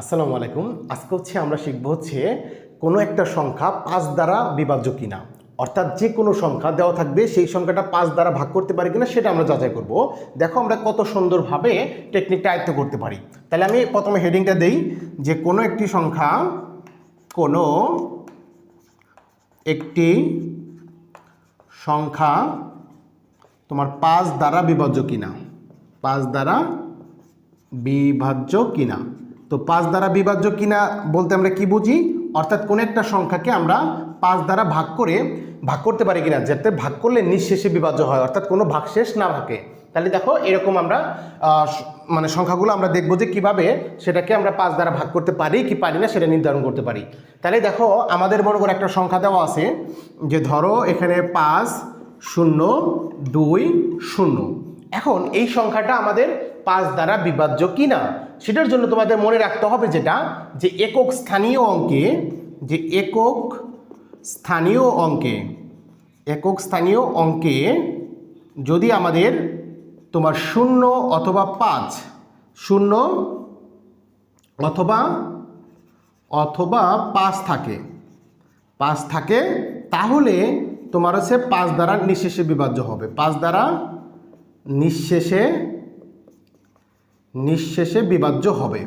আসসালামু আলাইকুম। আজকে হচ্ছে আমরা শিখব হচ্ছে কোনো একটা সংখ্যা পাঁচ দ্বারা বিভাজ্য কিনা। অর্থাৎ যে কোনো সংখ্যা দেওয়া থাকবে, সেই সংখ্যাটা পাঁচ দ্বারা ভাগ করতে পারি কিনা সেটা আমরা যাচাই করব। দেখো আমরা কত সুন্দরভাবে টেকনিকটা আয়ত্ত করতে পারি। তাহলে আমি প্রথমে হেডিংটা দেই, যে কোনো একটি সংখ্যা কোনো একটি সংখ্যা তোমার পাঁচ দ্বারা বিভাজ্য কিনা। পাঁচ দ্বারা বিভাজ্য কিনা। তো পাঁচ দ্বারা বিভাজ্য কিনা বলতে আমরা কি বুঝি? অর্থাৎ কোনো একটা সংখ্যাকে আমরা পাঁচ দ্বারা ভাগ করে ভাগ করতে পারি কিনা? যাতে ভাগ করলে নিঃশেষে বিভাজ্য হয়, অর্থাৎ কোনো ভাগশেষ না থাকে। তাহলে দেখো, এরকম আমরা মানে সংখ্যাগুলো আমরা দেখব যে কীভাবে সেটাকে আমরা পাঁচ দ্বারা ভাগ করতে পারি কি পারি না সেটা নির্ধারণ করতে পারি। তাহলে দেখো, আমাদের মনে করে একটা সংখ্যা দেওয়া আছে যে ধরো এখানে পাঁচ, শূন্য, দুই, শূন্য। এখন এই সংখ্যাটা আমাদের পাঁচ দ্বারা বিভাজ্য কিনা? সেটার জন্য তোমাদের মনে রাখতে হবে যেটা, যে একক স্থানীয় অঙ্কে, যে একক স্থানীয় অঙ্কে, একক স্থানীয় অঙ্কে যদি আমাদের তোমার শূন্য অথবা পাঁচ, শূন্য অথবা অথবা পাঁচ থাকে পাঁচ থাকে, তাহলে তোমার হচ্ছে পাঁচ দ্বারা নিঃশেষে বিভাজ্য হবে। পাঁচ দ্বারা নিঃশেষে নিঃশেষে বিভাজ্য হবে।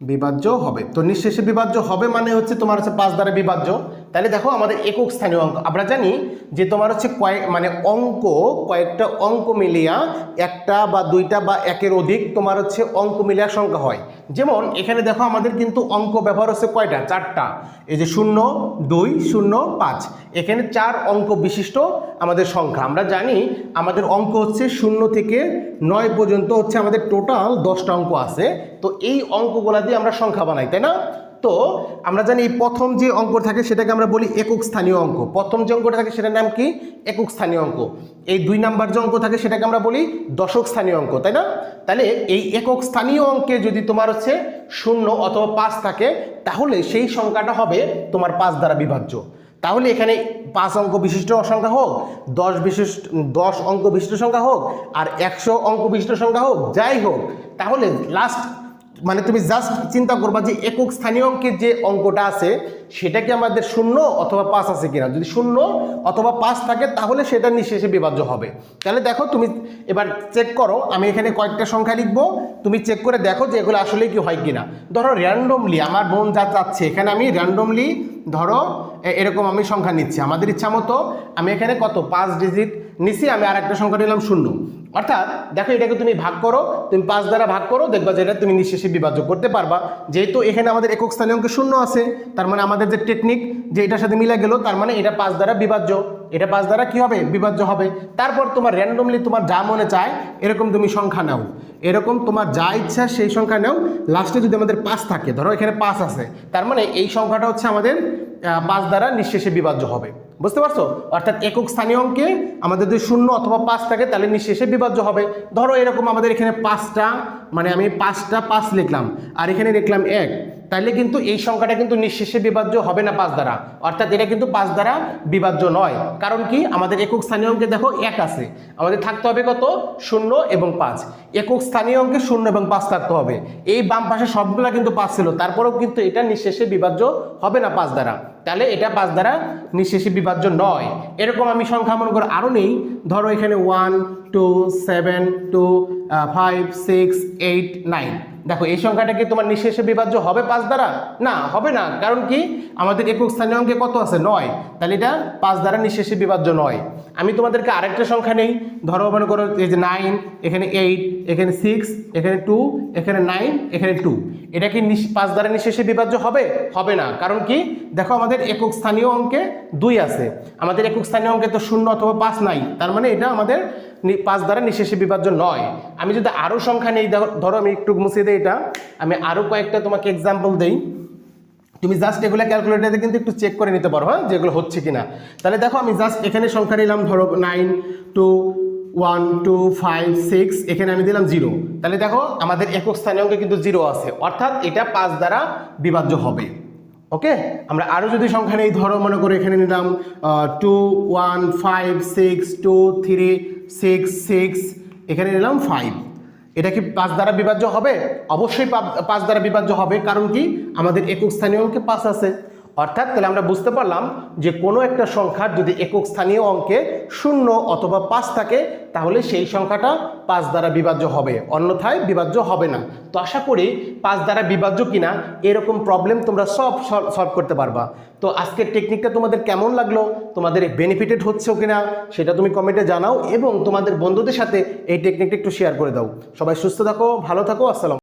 বিভাজ্য হবে। তো নিঃশেষে বিভাজ্য হবে মানে হচ্ছে তোমার হচ্ছে পাঁচ দ্বারা বিভাজ্য তাহলে দেখো আমাদের একক স্থানীয় অঙ্ক। আমরা জানি যে তোমার হচ্ছে কয়েক মানে অঙ্ক, কয়েকটা অঙ্ক মিলিয়া একটা বা দুইটা বা একের অধিক তোমার হচ্ছে অঙ্ক মিলিয়া সংখ্যা হয়। যেমন এখানে দেখো আমাদের কিন্তু অঙ্ক ব্যবহার হচ্ছে কয়টা? চারটা। এই যে শূন্য, দুই, শূন্য, পাঁচ। এখানে চার অঙ্ক বিশিষ্ট আমাদের সংখ্যা। আমরা জানি আমাদের অঙ্ক হচ্ছে শূন্য থেকে নয় পর্যন্ত হচ্ছে আমাদের টোটাল দশটা অঙ্ক আছে। তো এই অঙ্কগুলা দিয়ে আমরা সংখ্যা বানাই, তাই না? তো আমরা জানি প্রথম যে অঙ্ক থাকে সেটাকে আমরা বলি একক স্থানীয় অঙ্ক। প্রথম যে অঙ্কটা থাকে সেটার নাম কি? একক স্থানীয় অঙ্ক। এই দুই নাম্বার যে অঙ্ক থাকে সেটাকে আমরা বলি দশক স্থানীয় অঙ্ক, তাই না? তাহলে এই একক স্থানীয় অঙ্কে যদি তোমার হচ্ছে শূন্য অথবা পাঁচ থাকে, তাহলে সেই সংখ্যাটা হবে তোমার পাঁচ দ্বারা বিভাজ্য। তাহলে এখানে পাঁচ অঙ্ক বিশিষ্ট সংখ্যা হোক, দশ বিশিষ্ট, দশ অঙ্ক বিশিষ্ট সংখ্যা হোক, আর একশো অঙ্ক বিশিষ্ট সংখ্যা হোক, যাই হোক, তাহলে লাস্ট মানে তুমি জাস্ট চিন্তা করবা যে একক স্থানীয় অঙ্কের যে অঙ্কটা আছে, সেটা কি আমাদের শূন্য অথবা পাঁচ আছে কিনা? যদি শূন্য অথবা পাঁচ থাকে, তাহলে সেটা নিঃশেষে বিভাজ্য হবে। তাহলে দেখো তুমি এবার চেক করো, আমি এখানে কয়েকটা সংখ্যা লিখব। তুমি চেক করে দেখো যে এগুলো আসলে কি হয় কিনা। ধরো র্যান্ডমলি আমার বোন যা চাচ্ছে, এখানে আমি র্যান্ডমলি ধরো এরকম আমি সংখ্যা নিচ্ছি। আমাদের ইচ্ছা মতো আমি এখানে কত? পাঁচ ডিজিট নিছি, আমি আর একটা সংখ্যা নিলাম শূন্য। অর্থাৎ দেখো এটাকে তুমি ভাগ করো, তুমি পাঁচ দ্বারা ভাগ করো, দেখবা যে এটা তুমি নিঃশেষে বিভাজ্য করতে পারবা। যেহেতু এখানে আমাদের একক স্থানীয় অঙ্কে শূন্য আছে, তার মানে আমাদের যে টেকনিক যে এটার সাথে মিলে গেল, তার মানে এটা পাঁচ দ্বারা বিভাজ্য। এটা পাঁচ দ্বারা কি হবে? বিভাজ্য হবে। তারপর তোমার র্যান্ডমলি তোমার যা মনে চায়, এরকম তুমি সংখ্যা নাও। এরকম তোমার যা ইচ্ছা সেই সংখ্যা নাও। লাস্টে যদি আমাদের পাঁচ থাকে, ধরো এখানে পাঁচ আছে, তার মানে এই সংখ্যাটা হচ্ছে আমাদের পাঁচ দ্বারা নিঃশেষে বিভাজ্য হবে। বুঝতে পারছ? অর্থাৎ একক স্থানীয় অঙ্কে আমাদের যদি শূন্য অথবা পাঁচ থাকে, তাহলে নিঃশেষে বিভাজ্য হবে। ধরো এরকম আমাদের এখানে পাঁচটা মানে আমি পাঁচটা পাঁচ লিখলাম, আর এখানে লিখলাম এক। তাহলে কিন্তু এই সংখ্যাটা কিন্তু নিঃশেষে বিভাজ্য হবে না পাঁচ দ্বারা। অর্থাৎ এটা কিন্তু পাঁচ দ্বারা বিভাজ্য নয়। কারণ কি? আমাদের একক স্থানীয় অঙ্কে দেখো এক আছে। আমাদের থাকতে হবে কত? শূন্য এবং পাঁচ। একক স্থানীয় অঙ্কে শূন্য এবং পাঁচ থাকতে হবে। এই বাম পাশে সবগুলা কিন্তু পাঁচ ছিল। তারপরেও কিন্তু এটা নিঃশেষে বিভাজ্য হবে না পাঁচ দ্বারা। তাহলে এটা পাঁচ দ্বারা নিঃশেষে বিভাজ্য নয়। এরকম আমি সংখ্যা মনে করো আরও নেই। ধরো এখানে one two, seven, two five six eight nine দেখো, এই সংখ্যাটা কি তোমার নিঃশেষে বিভাজ্য হবে পাঁচ দ্বারা? না, হবে না। কারণ কি? আমাদের একক স্থানীয় অঙ্কে কত আছে? নয়। তাহলে এটা পাঁচ দ্বারা নিঃশেষে বিভাজ্য নয়। আমি তোমাদেরকে আরেকটা সংখ্যা নেই। ধরো, মনে করো এই যে নাইন এখানে এইট এখানে সিক্স এখানে টু এখানে নাইন এখানে টু এটা কি পাঁচ দ্বারা নিঃশেষে বিভাজ্য হবে? হবে না। কারণ কি? দেখো, আমাদের একক স্থানীয় অঙ্কে দুই আছে। আমাদের একক স্থানীয় অঙ্কে তো শূন্য অথবা পাঁচ নাই। তার মানে এটা আমাদের পাঁচ দ্বারা নিঃশেষে বিভাজ্য নয়। আমি যদি আরও সংখ্যা নেই ধরো আমি একটু মুছে দিই এটা। আমি আরও কয়েকটা তোমাকে এক্সাম্পল দেই। তুমি জাস্ট এগুলো ক্যালকুলেটারে কিন্তু একটু চেক করে নিতে পারো হ্যাঁ যেগুলো হচ্ছে কিনা। তাহলে দেখো, আমি জাস্ট এখানে সংখ্যা নিলাম, ধরো nine two one two five six এখানে আমি দিলাম জিরো তাহলে দেখো, আমাদের একক স্থানীয় অঙ্কে কিন্তু জিরো আছে। অর্থাৎ এটা পাঁচ দ্বারা বিভাজ্য হবে। ওকে আমরা আরও যদি সংখ্যা নেই, ধরো মনে করে এখানে নিলাম two one five six two three six six এখানে নিলাম ফাইভ এটা কি পাঁচ দ্বারা বিভাজ্য হবে? অবশ্যই পাঁচ দ্বারা বিভাজ্য হবে, কারণ কি? আমাদের একক স্থানীয় অঙ্কে পাঁচ আছে। অর্থাৎ তাহলে আমরা বুঝতে পারলাম যে কোনো একটা সংখ্যার যদি একক স্থানীয় অঙ্কে শূন্য অথবা পাঁচ থাকে, তাহলে সেই সংখ্যাটা পাঁচ দ্বারা বিভাজ্য হবে। অন্যথায় বিভাজ্য হবে না। তো আশা করি পাঁচ দ্বারা বিভাজ্য কিনা এরকম প্রবলেম তোমরা সব সলভ করতে পারবা। তো আজকের টেকনিকটা তোমাদের কেমন লাগল? তোমাদের বেনিফিটেড হচ্ছে কিনা? সেটা তুমি কমেন্টে জানাও এবং তোমাদের বন্ধুদের সাথে এই টেকনিকটা একটু শেয়ার করে দাও। সবাই সুস্থ থাকো, ভালো থাকো, আসসালাম